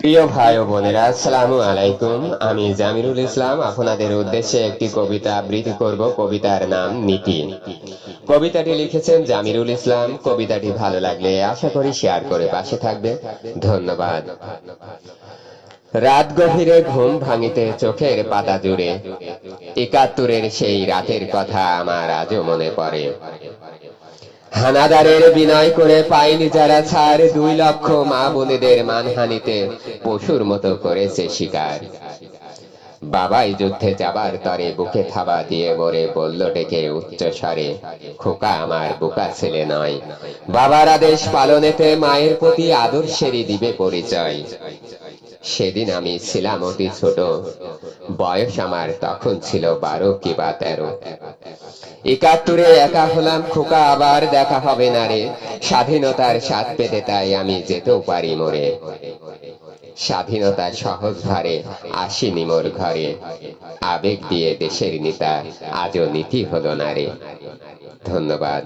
প্রিয় ভাই ও বোনেরা, আসসালামু আলাইকুম। আমি জামিরুল ইসলাম, আপনাদের উদ্দেশ্যে একটি কবিতা আবৃত্তি করব। কবিতার নাম নীতি। কবিতাটি লিখেছেন জামিরুল ইসলাম। কবিতাটি ভালো লাগলে আশা করি শেয়ার করে পাশে থাকবে। ধন্যবাদ। রাত গভীরে ঘুম ভাঙিতে চোখের পাতা জুড়ে। একাত্তরের সেই রাতের কথা আমার আজও মনে পড়ে। হানাদারের বিনয় করে পাইনি যারা ছাড়, দুই লক্ষ মা বোনেদের মানহানিতে পশুর মতো করেছে শিকার। বাবাই যুদ্ধে যাবার তরে বুকে থাবা দিয়ে মরে বলল ডেকে উচ্চ স্বরে, খোকা আমার বোকা ছেলে নয়। বাবার আদেশ পালনেতে মায়ের প্রতি আদর্শেরই দিবে পরিচয়। সেদিন আমি ছিলাম অতি ছোট। বয়স আমার তখন ছিল বারো কি বা তেরো। একাত্তরে একা হলাম, খোকা আবার দেখা হবে না রে। স্বাধীনতার স্বাদ পেতে তাই আমি যেতেও পারি মরে। স্বাধীনতার সহজ ধারে আসিনি মোর ঘরে। আবেগ দিয়ে দেশের নেতা আজও নীতি হলো না রে। ধন্যবাদ।